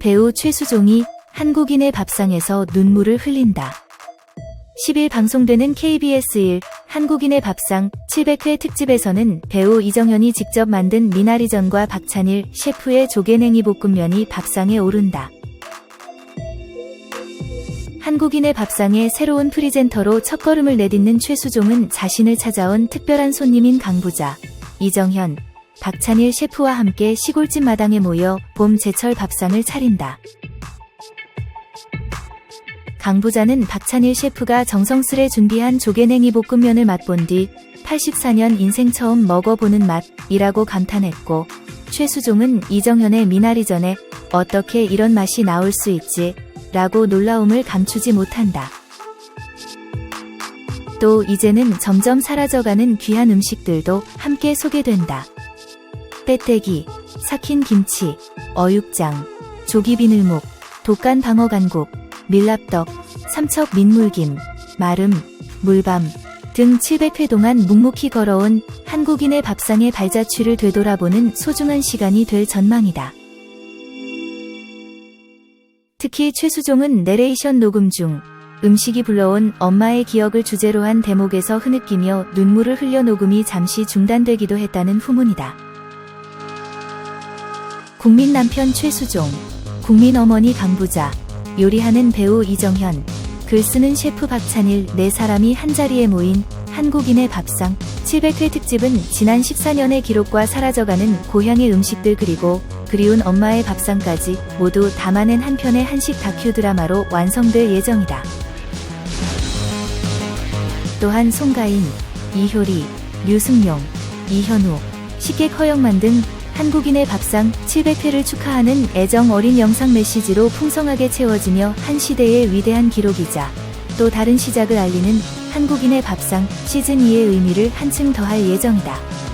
배우 최수종이 한국인의 밥상에서 눈물을 흘린다. 10일 방송되는 KBS 1 한국인의 밥상 700회 특집에서는 배우 이정현이 직접 만든 미나리전과 박찬일 셰프의 조개냉이 볶음면이 밥상에 오른다. 한국인의 밥상의 새로운 프리젠터로 첫걸음을 내딛는 최수종은 자신을 찾아온 특별한 손님인 강부자, 이정현, 박찬일 셰프와 함께 시골집 마당에 모여 봄 제철 밥상을 차린다. 강부자는 박찬일 셰프가 정성스레 준비한 조개냉이 볶음면을 맛본 뒤 84년 인생 처음 먹어보는 맛이라고 감탄했고 최수종은 이정현의 미나리전에 어떻게 이런 맛이 나올 수 있지 라고 놀라움을 감추지 못한다. 또 이제는 점점 사라져가는 귀한 음식들도 함께 소개된다. 빼떼기, 삭힌 김치, 어육장, 조기 비늘목, 독간 방어간국, 밀랍떡, 삼척 민물김, 마름, 물밤 등 700회 동안 묵묵히 걸어온 한국인의 밥상의 발자취를 되돌아보는 소중한 시간이 될 전망이다. 특히 최수종은 내레이션 녹음 중 음식이 불러온 엄마의 기억을 주제로 한 대목에서 흐느끼며 눈물을 흘려 녹음이 잠시 중단되기도 했다는 후문이다. 국민 남편 최수종, 국민 어머니 강부자, 요리하는 배우 이정현, 글 쓰는 셰프 박찬일 네 사람이 한자리에 모인 한국인의 밥상 700회 특집은 지난 14년의 기록과 사라져가는 고향의 음식들 그리고 그리운 엄마의 밥상까지 모두 담아낸 한 편의 한식 다큐 드라마로 완성될 예정이다. 또한 송가인, 이효리, 류승용, 이현우, 식객 허영만 등 한국인의 밥상 700회를 축하하는 애정 어린 영상 메시지로 풍성하게 채워지며 한 시대의 위대한 기록이자 또 다른 시작을 알리는 한국인의 밥상 시즌2의 의미를 한층 더할 예정이다.